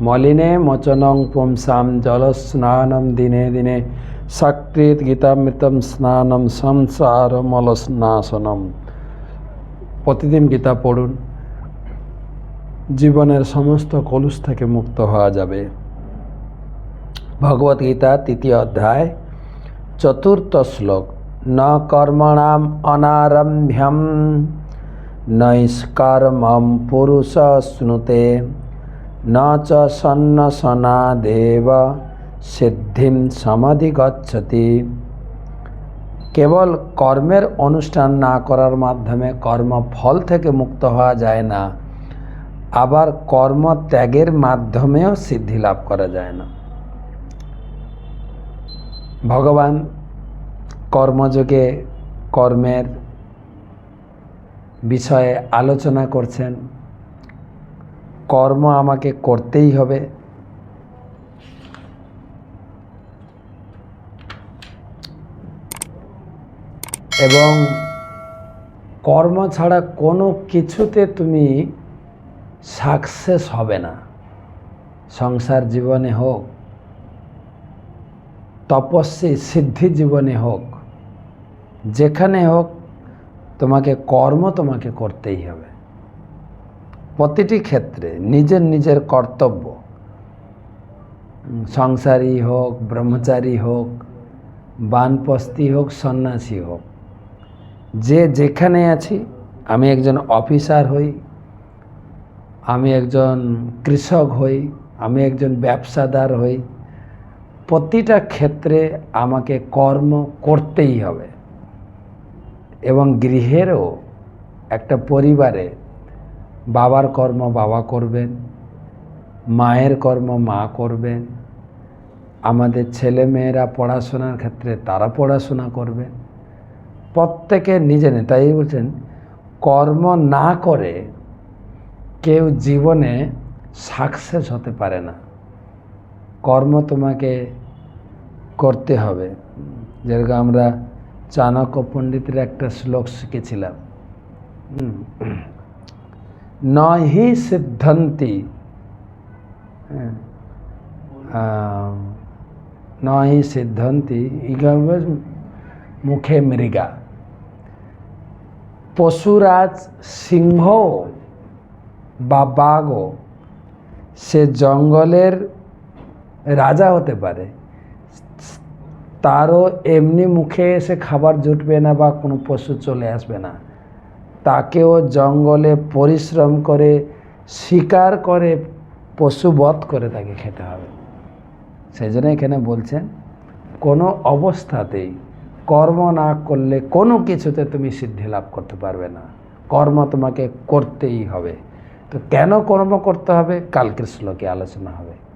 মলিনে মোচনং পুংসাম জলস্নানম দিনে দিনে সাকৃত গীতামৃতম স্নানম সংসার মলস্নাশনম প্রতিদিন গীতা পড়ুন। জীবনের সমস্ত কলুষ থেকে মুক্ত হওয়া যাবে। ভগবদ্গীতা তৃতীয় অধ্যায়, চতুর্থ শ্লোক, ন কর্মণাম অনারম্ভ্যম, নৈষ্কর্মম পুরুষ স্নুতে। ন চ সন্ন্যসনাদেব সিদ্ধিম সমাধিগচ্ছতি কেবল কর্মের অনুষ্ঠান না করার মাধ্যমে কর্মফল থেকে মুক্ত হওয়া যায় না, আবার কর্ম ত্যাগের মাধ্যমেও সিদ্ধি লাভ করা যায় না। ভগবান, কর্মযোগে কর্মের বিষয়ে আলোচনা করছেন। কর্ম আমাকে করতেই হবে। এবং কর্ম ছাড়া কোনো কিছুতে তুমি সাকসেস হবে না। সংসার জীবনে হোক, তপস্বী সিদ্ধি জীবনে হোক, যেখানে হোক তোমাকে কর্ম তোমাকে করতেই হবে। প্রতিটি ক্ষেত্রে নিজের নিজের কর্তব্য। সংসারী হোক, ব্রহ্মচারী হোক, বানপস্তি হোক, সন্ন্যাসী হোক, যে যেখানে আছি, আমি একজন অফিসার হই, আমি একজন কৃষক হই, আমি একজন ব্যবসাদার হই, প্রতিটা ক্ষেত্রে আমাকে কর্ম করতেই হবে। এবং গৃহেরও একটা পরিবারে বাবার কর্ম বাবা করবেন, মায়ের কর্ম মা করবেন, আমাদের ছেলে মেয়েরা পড়াশোনার ক্ষেত্রে তারা পড়াশোনা করবেন। প্রত্যেকে নিজে নে তাই বলছেন, কর্ম না করে কেউ জীবনে সাকসেস হতে পারে না। কর্ম তোমাকে করতে হবে। যেরকম আমরা চাণক্য পণ্ডিতের একটা শ্লোক শিখেছিলাম। হুম। নহি সিদ্ধন্তি আহ, নহি সিদ্ধন্তি মুখে মৃগা পশুরাজ সিংহ বা বাঘও সে জঙ্গলের রাজা হতে পারে তারও এমনি মুখে এসে খাবার জুটবে না বা কোনো পশু চলে আসবে না তাকেও জঙ্গলে পরিশ্রম করে, শিকার করে পশু বধ করে তাকে খেতে হবে। সেই জন্য এখানে বলছেন, কোনো অবস্থাতেই কর্ম না করলে কোনো কিছুতে তুমি সিদ্ধি লাভ করতে পারবে না। কর্ম তোমাকে করতেই হবে। তো কেন কর্ম করতে হবে? কালকের শ্লোকে আলোচনা হবে।